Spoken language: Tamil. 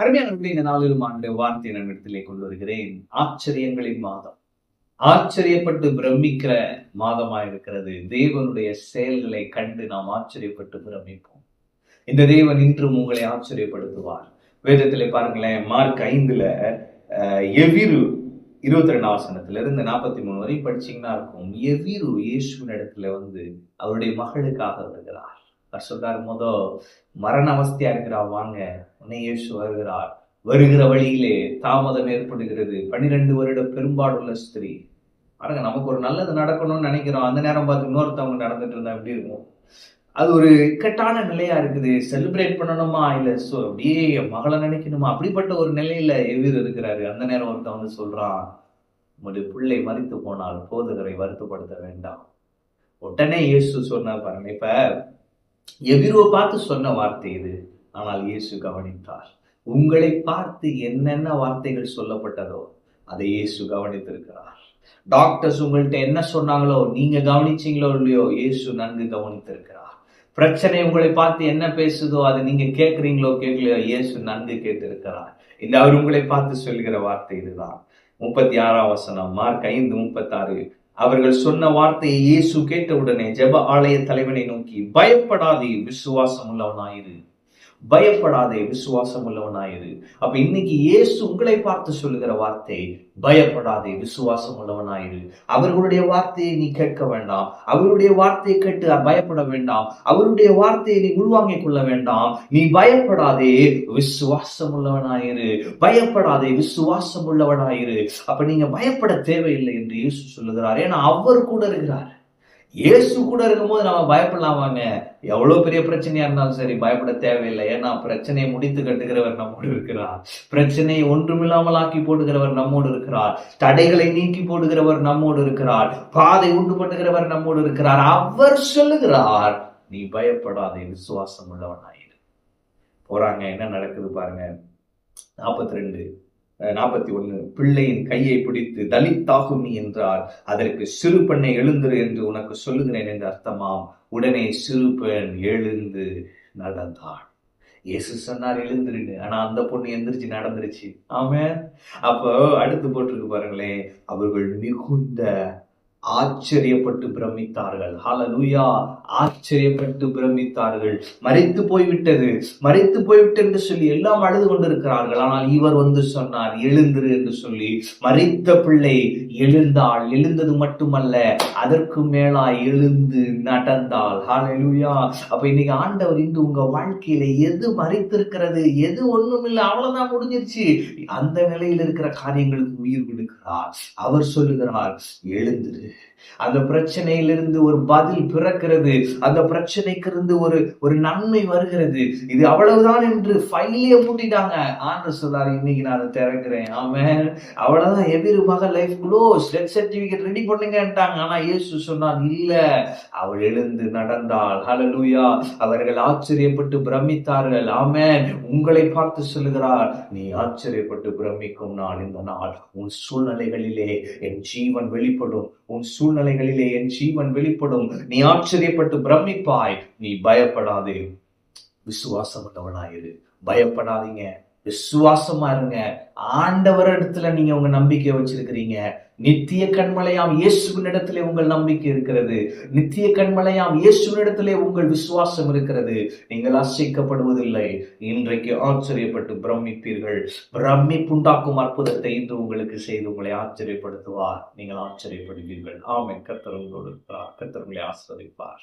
அருமையான இந்த நாளிலும் ஆண்டு வார்த்தை நம்மிடத்திலே கொண்டு வருகிறேன். ஆச்சரியங்களின் மாதம். ஆச்சரியப்பட்டு பிரமிக்கிற மாதமா இருக்கிறது தேவனுடைய செயல்களை கண்டு நாம் ஆச்சரியப்பட்டு பிரமிப்போம். இந்த தேவன் இன்றும் உங்களை ஆச்சரியப்படுத்துவார். வேதத்திலே பாருங்களேன் மார்க் ஐந்துல எவிரு இருபத்தி ரெண்டு ஆசனத்துல இருந்து நாற்பத்தி மூணு வரையும் படிச்சீங்கன்னா இருக்கும். எவிரு இயேசுவின் இடத்துல வந்து அவருடைய மகளுக்காக வருகிறார். அவர் சொல்றாரு மரண அவஸ்தையா இருக்கிறா வாங்க உன்னை இயேசு வருகிறார். வருகிற வழியிலே தாமதம் ஏற்படுகிறது. பன்னிரெண்டு வருட பெரும்பாடுள்ள ஸ்திரீ. பாருங்க நமக்கு ஒரு நல்லது நடக்கணும்னு நினைக்கிறோம். அந்த நேரம் பார்த்து இன்னொருத்தவங்க நடந்துட்டு இருந்தா எப்படி இருக்கும்? அது ஒரு இக்கட்டான நிலையா இருக்குது. செலிப்ரேட் பண்ணணுமா? இல்ல சோ அப்படியே என் மகளை நினைக்கணுமா? அப்படிப்பட்ட ஒரு நிலையில எதிர் இருக்கிறாரு. அந்த நேரம் ஒருத்தன் வந்து சொல்றான் உங்களுடைய பிள்ளை மறித்து போனால் போதகரை வருத்தப்படுத்த வேண்டாம். உடனே இயேசு சொன்னார் பாருங்க இப்ப எதிரோ பார்த்து சொன்ன வார்த்தை இது. ஆனால் இயேசு கவனித்தார். உங்களை பார்த்து என்னென்ன வார்த்தைகள் சொல்லப்பட்டதோ அதை இயேசு கவனித்திருக்கிறார். டாக்டர்ஸ் உங்கள்கிட்ட என்ன சொன்னாங்களோ நீங்க கவனிச்சீங்களோ இல்லையோ இயேசு நன்கு கவனித்திருக்கிறார். பிரச்சனை உங்களை பார்த்து என்ன பேசுதோ அதை நீங்க கேட்குறீங்களோ கேட்கலையோ இயேசு நன்கு கேட்டிருக்கிறார். இந்த அவர் உங்களை பார்த்து சொல்கிற வார்த்தை இதுதான். முப்பத்தி ஆறாம் வசனம் மார்க் ஐந்து முப்பத்தாறு. அவர்கள் சொன்ன வார்த்தையை இயேசு கேட்டவுடனே ஜெப ஆலய தலைவனை நோக்கி பயப்படாதே விசுவாசம் உள்ளவனாயிரு பயப்படாதே விசுவாசம் உள்ளவனாயிரு அப்ப இன்னைக்கு இயேசு உங்களை பார்த்து சொல்லுகிற வார்த்தை பயப்படாதே விசுவாசம் உள்ளவனாயிரு அவர்களுடைய வார்த்தையை நீ கேட்க வேண்டாம். அவருடைய வார்த்தையை கேட்டு பயப்பட வேண்டாம். அவருடைய வார்த்தையை நீ உள்வாங்கிக் கொள்ள வேண்டாம். நீ பயப்படாதே விசுவாசம் உள்ளவனாயிரு பயப்படாதே விசுவாசம் உள்ளவனாயிரு அப்ப நீங்க பயப்பட தேவையில்லை என்று இயேசு சொல்லுகிறார். ஏன்னா அவர் கூட இருக்கிறார். இயேசு கூட இருக்கும்போது நம்ம பயப்படலாமாங்க? எவ்வளோ பெரிய பிரச்சனையா இருந்தாலும் சரி பயப்பட தேவையில்லை. ஏன்னா பிரச்சனையை முடித்து கட்டுகிறவர் நம்மோடு இருக்கிறார். பிரச்சனையை ஒன்றுமில்லாமல் ஆக்கி போடுகிறவர் நம்மோடு இருக்கிறார். தடைகளை நீக்கி போடுகிறவர் நம்மோடு இருக்கிறார். பாதை உண்டு பண்ணுகிறவர் நம்மோடு இருக்கிறார். அவர் சொல்லுகிறார் நீ பயப்படாதே விசுவாசம் உள்ளவனாயிரு போறாங்க. என்ன நடக்குது பாருங்க. நாற்பத்தி ரெண்டு. நாற்பத்தி ஒன்று பிள்ளையின் கையை பிடித்து தலித்தாகுமி என்றார் அதற்கு சிறு பெண்ணை எழுந்துரு என்று உனக்கு சொல்லுகிறேன் என்று அர்த்தமாம். உடனே சிறு பெண் எழுந்து நடந்தாள். இயேசு சொன்னார் எழுந்துருன்னு ஆனா அந்த பொண்ணு எந்திரிச்சு நடந்துருச்சு. ஆமே அப்போ அடுத்து போட்டிருக்கு பாருங்களேன் அவர்கள் மிகுந்த ஆச்சரியப்பட்டு பிரமித்தார்கள். ஹalleluya ஆச்சரியப்பட்டு பிரமித்தார்கள். மறைத்து போய்விட்டது. மறைத்து போய்விட்டு என்று சொல்லி எல்லாம் அழுது கொண்டிருக்கிறார்கள். ஆனால் இவர் வந்து சொன்னார் எழுந்திரு என்று சொல்லி. மறைத்த பிள்ளை எழுந்தாள். எழுந்தது மட்டுமல்ல அதற்கு மேலா எழுந்து நடந்தாள். லூயா அப்ப இன்னைக்கு ஆண்டவர் இன்று உங்க வாழ்க்கையில எது மறைத்திருக்கிறது எது ஒண்ணுமில்லை அவ்வளவுதான் முடிஞ்சிருச்சு. அந்த நிலையில் இருக்கிற காரியங்களுக்கு உயிர் கொடுக்கிறார். அவர் சொல்லுகிறார் எழுந்திரு. அந்த பிரச்சனையிலிருந்து ஒரு பதில் பிறக்கிறது. அந்த பிரச்சனைக்கு இருந்து ஒரு ஒரு நன்மை வருகிறது. இது அவ்வளவுதான் என்று ஃபைலே மூட்டிட்டாங்க ஆண்டு சொல்றாரு இன்னைக்கு நான் அதை திறக்கிறேன். ஆமென். அவ்வளவுதான். எதிர் மக life close death certificate ready பண்ணுங்கன்ட்டாங்க. ஆனா இயேசு சொன்னான் இல்ல. அவள் எழுந்து நடந்தாள். ஹலலூயா அவர்கள் ஆச்சரியப்பட்டு பிரமித்தார்கள். ஆமென். உங்களை பார்த்து சொல்லுகிறார் நீ ஆச்சரியப்பட்டு பிரமிக்கும் நாள் இந்த நாள். உன் சூழ்நிலைகளிலே என் ஜீவன் வெளிப்படும். உன் சூழ்நிலைகளிலே என் ஜீவன் வெளிப்படும். நீ ஆச்சரியப்பட்டு பிரமிப்பாய். நீ பயப்படாதே. விசுவாசம் உள்ளவனாயிரு பயப்படாதீங்க. விசுவாசமா இருங்க. ஆண்டவர் இடத்துல நீங்க உங்க நம்பிக்கை வச்சிருக்கிறீங்க. நித்திய கண்மலையாம் இயேசுவின் இடத்திலே உங்கள் நம்பிக்கை இருக்கிறது. நித்திய கண்மலையாம் இயேசுவின் இடத்திலே உங்கள் விசுவாசம் இருக்கிறது. நீங்கள் அசைக்கப்படுவதில்லை. இன்றைக்கு ஆச்சரியப்பட்டு பிரமிப்பீர்கள். பிரமிப்புண்டாக்கும் அற்புதத்தை இன்று உங்களுக்கு செய்து உங்களை ஆச்சரியப்படுத்துவார். நீங்கள் ஆச்சரியப்படுவீர்கள். ஆமென். கத்தர் உங்களோடு இருக்கிறார். உங்களை ஆசிரியப்பார்